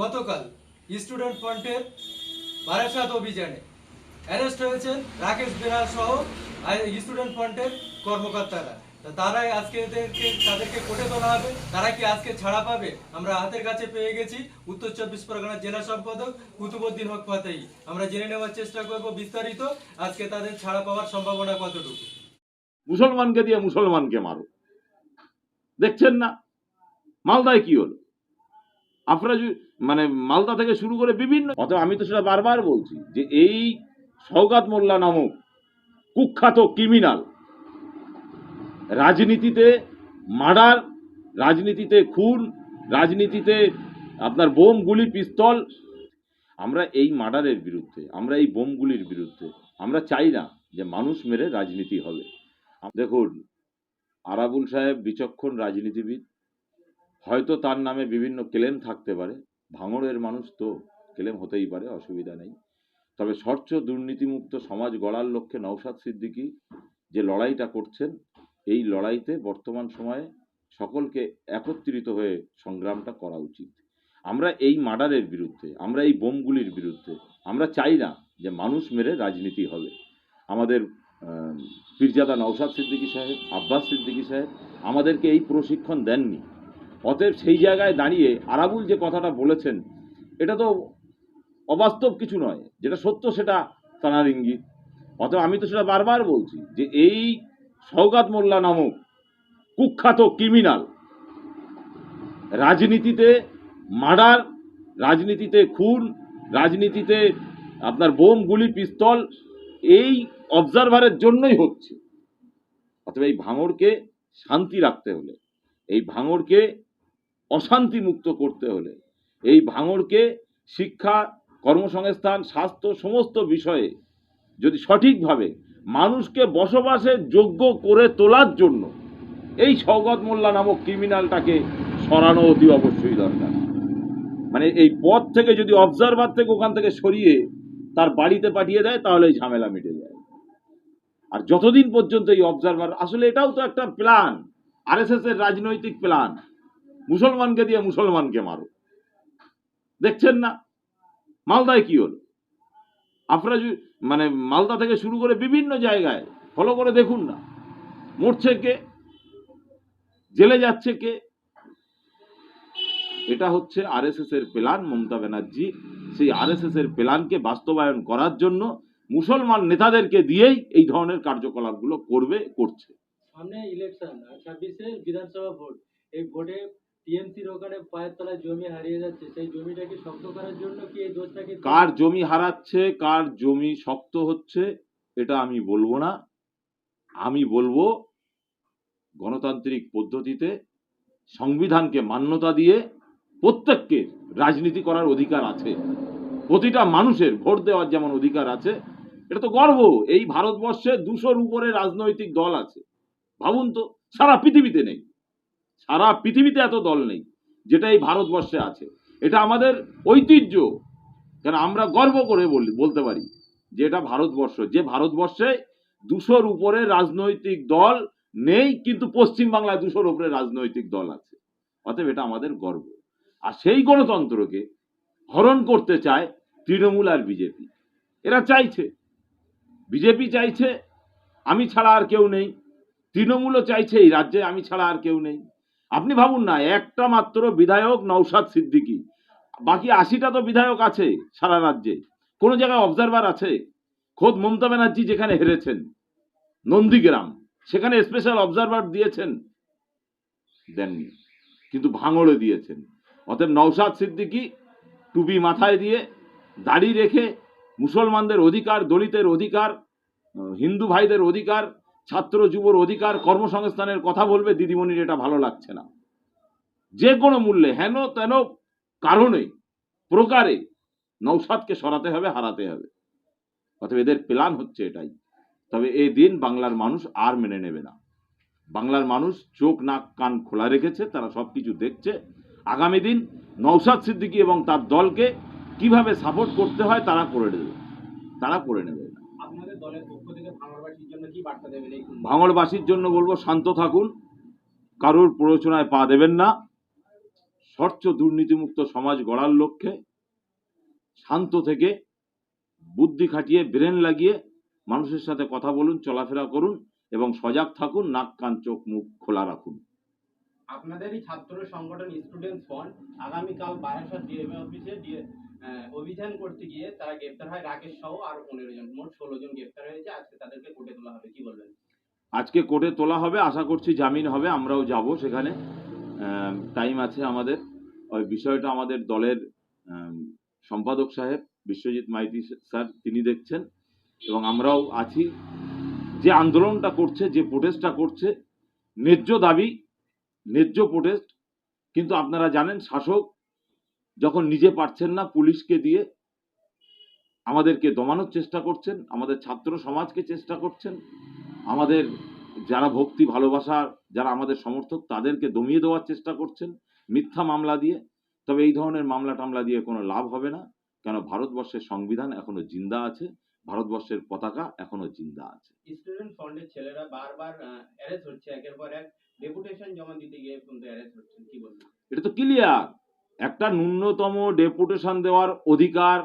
গতকাল স্টুডেন্ট ফ্রন্টের বারাসাত অভিযানে অ্যারেস্ট হয়েছেন রাকেশ বেরা সহ স্টুডেন্ট ফ্রন্টের কর্মকর্তারা। তারাই আজকে তাদেরকে কোর্টে তোলা হবে। তারা কি আজকে ছাড়া পাবে? আমরা হাতের কাছে পেয়ে গেছি। উত্তর চব্বিশ পরগনার জেলা সম্পাদক কুতুবুদ্দিন হক ফাতেই আমরা জেনে নেওয়ার চেষ্টা করব বিস্তারিত আজকে তাদের ছাড়া পাওয়ার সম্ভাবনা কতটুকু। মুসলমানকে দিয়ে মুসলমানকে মারো। দেখছেন না? মালদায় কি হলো? আপনারা মানে মালদা থেকে শুরু করে বিভিন্ন অথবা আমি তো সেটা বারবার বলছি যে এই সৌগাত মোল্লা নামক কুখ্যাত ক্রিমিনাল রাজনীতিতে মার্ডার, রাজনীতিতে খুন, রাজনীতিতে আপনার বোম, গুলি, পিস্তল। আমরা এই মার্ডারের বিরুদ্ধে, আমরা এই বোমগুলির বিরুদ্ধে, আমরা চাই না যে মানুষ মেরে রাজনীতি হবে। দেখুন, আরাবুল সাহেব বিচক্ষণ রাজনীতিবিদ। হয়তো তার নামে বিভিন্ন ক্লেম থাকতে পারে। ভাঙড়ের মানুষ তো ক্লেম হতেই পারে, অসুবিধা নেই। তবে স্বচ্ছ দুর্নীতিমুক্ত সমাজ গড়ার লক্ষ্যে নওশাদ সিদ্দিকী যে লড়াইটা করছেন, এই লড়াইতে বর্তমান সময়ে সকলকে একত্রিত হয়ে সংগ্রামটা করা উচিত। আমরা এই মার্ডারের বিরুদ্ধে, আমরা এই বোমগুলির বিরুদ্ধে, আমরা চাই না যে মানুষ মেরে রাজনীতি হবে। আমাদের পীরজাদা নওশাদ সিদ্দিকী সাহেব, আব্বাস সিদ্দিকী সাহেব আমাদেরকে এই প্রশিক্ষণ দেননি। অতএব সেই জায়গায় দাঁড়িয়ে আরাবুল যে কথাটা বলেছেন, এটা তো অবাস্তব কিছু নয়। যেটা সত্য সেটা তানার ইঙ্গিত। অতএব আমি তো সেটা বারবার বলছি যে এই সৌগাত মোল্লা নামক কুখ্যাত ক্রিমিনাল রাজনীতিতে মার্ডার, রাজনীতিতে খুন, রাজনীতিতে আপনার বোম, গুলি, পিস্তল এই অবজারভারের জন্যই হচ্ছে। অথবা এই ভাঙড়কে শান্তি রাখতে হলে, এই ভাঙড়কে অশান্তি মুক্ত করতে হলে। এই ভাঙড়কে শিক্ষা, কর্মসংস্থান, স্বাস্থ্য সমস্ত বিষয়ে যদি সঠিকভাবে মানুষকে বসবাসের যোগ্য করে তোলার জন্য এই সৌগত মোল্লা নামক ক্রিমিনালটাকে সরানো অতি অবশ্যই দরকার। মানে এই পথ থেকে যদি অবজারভার থেকে ওখান থেকে সরিয়ে তার বাড়িতে পাঠিয়ে দেয়, তাহলে এই ঝামেলা মিটে যায়। আর যতদিন পর্যন্ত এই অবজারভার আসলে এটাও তো একটা প্ল্যান আরএসএস এর রাজনৈতিক প্ল্যান মুসলমানকে দিয়ে মুসলমানকে মারো। দেখছেন না? মালদায় কি হলো? আপনারা মানে মালদা থেকে শুরু করে বিভিন্ন জায়গায় ফলো করে দেখুন না। মরছে কে? জেলে যাচ্ছে কে? এটা হচ্ছে আরএসএস এর প্ল্যান মমতা ব্যানার্জি। সেই আরএসএস এর প্ল্যানকে বাস্তবায়ন করার জন্য মুসলমান নেতাদেরকে দিয়েই এই ধরনের কার্যকলাপগুলো করবে, করছে। সামনে ইলেকশন ছাব্বিশে বিধানসভা ভোট। এই ভোটে জমি হারিয়ে যাচ্ছে, সেই জমিটাকে কার জমি হারাচ্ছে, কার জমি শক্ত হচ্ছে, এটা আমি বলব না। আমি বলব গণতান্ত্রিক পদ্ধতিতে সংবিধানকে মান্যতা দিয়ে প্রত্যেককে রাজনীতি করার অধিকার আছে। প্রতিটা মানুষের ভোট দেওয়ার যেমন অধিকার আছে, এটা তো গর্ব। এই ভারতবর্ষে দুশোর উপরে রাজনৈতিক দল আছে। ভাবুন তো, সারা পৃথিবীতে নেই। সারা পৃথিবীতে এত দল নেই, যেটা এই ভারতবর্ষে আছে। এটা আমাদের ঐতিহ্য। কেন আমরা গর্ব করে বলি, বলতে পারি যে এটা ভারতবর্ষ। যে ভারতবর্ষে দুশোর উপরে রাজনৈতিক দল নেই, কিন্তু পশ্চিম বাংলায় দুশোর উপরে রাজনৈতিক দল আছে। অতএব এটা আমাদের গর্ব। আর সেই গণতন্ত্রকে হরণ করতে চায় তৃণমূল আর বিজেপি। এরা চাইছে। বিজেপি চাইছে, আমি ছাড়া আর কেউ নেই। তৃণমূলও চাইছে এই রাজ্যে, আমি ছাড়া আর কেউ নেই। আপনি ভাবুন না, একটা মাত্র বিধায়ক নৌসাদ সিদ্দিকি। বাকি আশিটা তো বিধায়ক আছে সারা রাজ্যে। কোনো জায়গায় অবজারভার আছে? খোদ মমতা ব্যানার্জি যেখানে হেরেছেন, নন্দীগ্রাম, সেখানে স্পেশাল অবজারভার দিয়েছেন, দেননি। কিন্তু ভাঙড়ে দিয়েছেন। অতএব নৌসাদ সিদ্দিকী টুপি মাথায় দিয়ে, দাড়ি রেখে মুসলমানদের অধিকার, দলিতের অধিকার, হিন্দু ভাইদের অধিকার ছাত্র যুবর অধিকার কর্মসংস্থানের কথা বলবে, দিদিমণির এটা ভালো লাগছে না। যে কোনো মূল্যে, হেন তেন কারণে, প্রকারে নৌসাদকে সরাতে হবে, হারাতে হবে। অতএব এদের প্ল্যান হচ্ছে এটাই। তবে এই দিন বাংলার মানুষ আর মেনে নেবে না। বাংলার মানুষ চোখ, নাক, কান খোলা রেখেছে, তারা সব কিছু দেখছে। আগামী দিন নৌসাদ সিদ্দিকী এবং তার দলকে কীভাবে সাপোর্ট করতে হয়, তারা করে দেবে তারা করে নেবে। আপনাদের দলের ভাঙড়বাসীর জন্য বলব শান্ত থাকুন। কারোর প্ররোচনায় পা দেবেন না। স্বচ্ছ দুর্নীতিমুক্ত সমাজ গড়ার লক্ষ্যে শান্ত থেকে বুদ্ধি খাটিয়ে ব্রেন লাগিয়ে মানুষের সাথে কথা বলুন চলাফেরা করুন এবং সজাগ থাকুন নাক কান চোখ মুখ খোলা রাখুন। আপনাদেরই ছাত্র সংগঠন স্টুডেন্টস ফ্রন্ট আগামীকাল বারাসাত ডিএমএ অফিসে অভিযান করতে গিয়ে তারা গ্রেপ্তার হয় রাকেশ সহ আরও পনেরো জন, মোট ষোলো জন গ্রেপ্তার হয়েছে। আজকে তাদেরকে কোর্টে তোলা হবে, কি বলবেন? আজকে কোর্টে তোলা হবে, আশা করছি জামিন হবে, আমরাও যাব সেখানে। টাইম আছে আমাদের। ওই বিষয়টা আমাদের দলের সম্পাদক সাহেব, বিশ্বজিৎ মাইতি স্যার, তিনি দেখছেন। এবং আমরাও আছি। যে আন্দোলনটা করছে, যে প্রোটেস্টটা করছে, ন্যায্য দাবি, ন্যায্য প্রোটেস্ট কিন্তু আপনারা জানেন শাসক যখন নিজে পারছেন না পুলিশকে দিয়ে আমাদেরকে দমানোর চেষ্টা করছেন আমাদের ছাত্র সমাজকে চেষ্টা করছেন আমাদের যারা ভক্তি ভালোবাসার যারা আমাদের সমর্থক তাদেরকে দমিয়ে দেওয়ার চেষ্টা করছেন মিথ্যা মামলা দিয়ে। তবে এই ধরনের মামলা টামলা দিয়ে কোনো লাভ হবে না কেন ভারতবর্ষের সংবিধান এখনও জিন্দা আছে ভারতবর্ষের পতাকা এখনও জিন্দা আছে। স্টুডেন্ট ফ্রন্টের ছেলেরা বারবার অ্যারেস্ট হচ্ছে একের পর এক ডেপুটেশন জমা দিতে গিয়ে কিন্তু অ্যারেস্ট হচ্ছে কি বলবেন? এটা তো ক্লিয়ার একটা ন্যূনতম ডেপুটেশন দেওয়ার অধিকার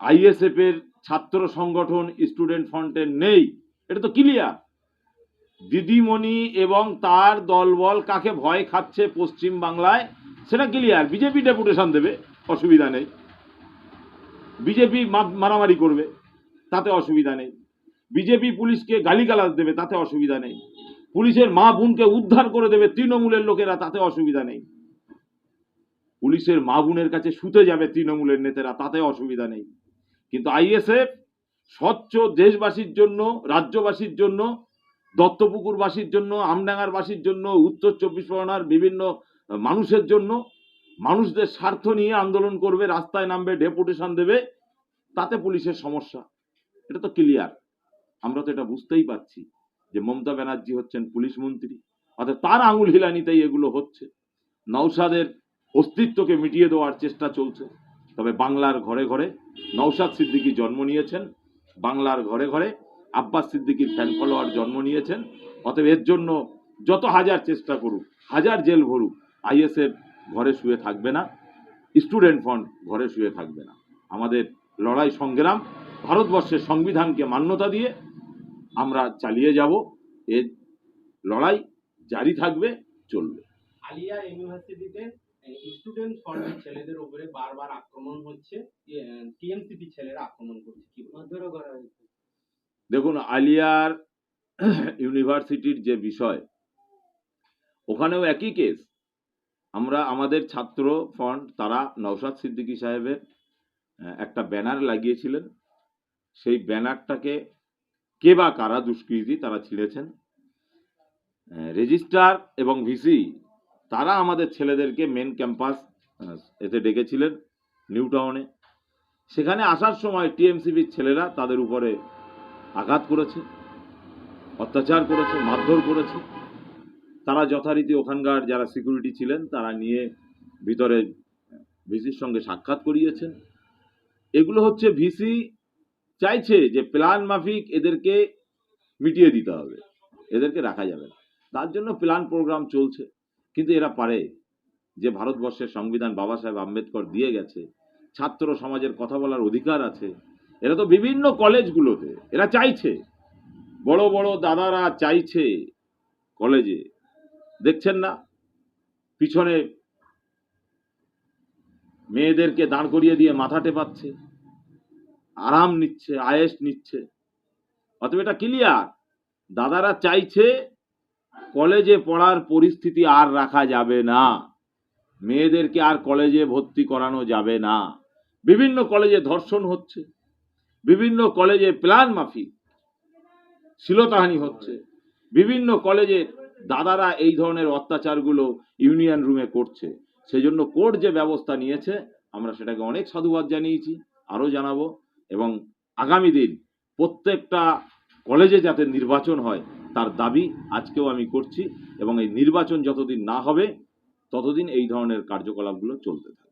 আইএসএফ এর ছাত্র সংগঠন স্টুডেন্ট ফ্রন্টের নেই। এটা তো ক্লিয়ার দিদিমণি এবং তার দলবল কাকে ভয় খাচ্ছে পশ্চিম বাংলায়, সেটা ক্লিয়ার বিজেপি ডেপুটেশন দেবে, অসুবিধা নেই। বিজেপি মারামারি করবে, তাতে অসুবিধা নেই। বিজেপি পুলিশকে গালিগালাজ দেবে, তাতে অসুবিধা নেই। পুলিশের মা বোনকে উদ্ধার করে দেবে তৃণমূলের লোকেরা, তাতে অসুবিধা নেই। পুলিশের মা বোনের কাছে শুতে যাবে তৃণমূলের নেতারা, তাতে অসুবিধা নেই। কিন্তু আইএসএফ, স্বচ্ছ দেশবাসীর জন্য, রাজ্যবাসীর জন্য, দত্তপুকুরবাসীর জন্য, আমডাঙ্গারবাসীর জন্য, উত্তর চব্বিশ পরগনার বিভিন্ন মানুষের জন্য, মানুষদের স্বার্থ নিয়ে আন্দোলন করবে, রাস্তায় নামবে, ডেপুটেশন দেবে, তাতে পুলিশের সমস্যা। এটা তো ক্লিয়ার। আমরা তো এটা বুঝতেই পারছি যে মমতা ব্যানার্জি হচ্ছেন পুলিশ মন্ত্রী। অর্থাৎ তার আঙুল হিলানিতেই এগুলো হচ্ছে। নৌসাদের অস্তিত্বকে মিটিয়ে দেওয়ার চেষ্টা চলছে। তবে বাংলার ঘরে ঘরে নৌসাদ সিদ্দিকী জন্ম নিয়েছেন, বাংলার ঘরে ঘরে আব্বাস সিদ্দিকীর ফ্যান ফলোয়ার জন্ম নিয়েছেন। অতএব এর জন্য যত হাজার চেষ্টা করুক, হাজার জেল ভরুক, আইএসএফ ঘরে শুয়ে থাকবে না, স্টুডেন্ট ফ্রন্ট ঘরে শুয়ে থাকবে না। আমাদের লড়াই সংগ্রাম, ভারতবর্ষের সংবিধানকে মান্যতা দিয়ে আমরা চালিয়ে যাব। এর লড়াই জারি থাকবে, চলবে। আলিয়া ইউনিভার্সিটিতে স্টুডেন্ট ফ্রন্টের ছেলেদের উপরে বারবার আক্রমণ হচ্ছে টিএমসিপি ছেলেরা আক্রমণ করছে কি? মারধরও করা হয়েছে। দেখুন আলিয়ার ইউনিভার্সিটির যে বিষয় ওখানেও একই কেস আমরা আমাদের ছাত্র ফ্রন্ট তারা নওশাদ সিদ্দিকী সাহেবের একটা ব্যানার লাগিয়েছিলেন। সেই ব্যানারটাকে কে বা কারা দুষ্কৃতী তারা ছিঁড়েছেন। রেজিস্ট্রার এবং ভিসি তারা আমাদের ছেলেদেরকে মেন ক্যাম্পাস এতে ডেকেছিলেন নিউ টাউনে সেখানে আসার সময় টিএমসিবির ছেলেরা তাদের উপরে আঘাত করেছে, অত্যাচার করেছে, মারধর করেছে। তারা যথারীতি ওখানকার যারা সিকিউরিটি ছিলেন, তারা নিয়ে ভিতরে ভিসির সঙ্গে সাক্ষাৎ করিয়েছেন। এগুলো হচ্ছে ভিসি চাইছে যে প্ল্যান মাফিক এদেরকে মিটিয়ে দিতে হবে, এদেরকে রাখা যাবে তার জন্য প্ল্যান প্রোগ্রাম চলছে। কিন্তু এরা পারে। যে ভারতবর্ষের সংবিধান বাবা সাহেব আম্বেদকর দিয়ে গেছে, ছাত্র সমাজের কথা বলার অধিকার আছে, এরা তো বিভিন্ন কলেজগুলোতে, এরা চাইছে। বড় বড় দাদারা চাইছে কলেজে। দেখছেন না? পিছনে মেয়েদেরকে দাঁড় করিয়ে দিয়ে মাথা টেপাচ্ছে, আরাম নিচ্ছে আয়েস নিচ্ছে। অতএব এটা ক্লিয়ার দাদারা চাইছে কলেজে পড়ার পরিস্থিতি আর রাখা যাবে না। মেয়েদেরকে আর কলেজে ভর্তি করানো যাবে না। বিভিন্ন কলেজে ধর্ষণ হচ্ছে। বিভিন্ন কলেজে প্ল্যান মাফিক শ্লীলতাহানি হচ্ছে। বিভিন্ন কলেজে দাদারা এই ধরনের অত্যাচারগুলো ইউনিয়ন রুমে করছে। সেজন্য কোর্ট যে ব্যবস্থা নিয়েছে, আমরা সেটাকে অনেক সাধুবাদ জানিয়েছি, আরও জানাব এবং আগামী দিন প্রত্যেকটা কলেজে যাতে নির্বাচন হয় তার দাবি আজকেও আমি করছি এবং এই নির্বাচন যতদিন না হবে, ততদিন এই ধরনের কার্যকলাপগুলো চলতে থাকবে।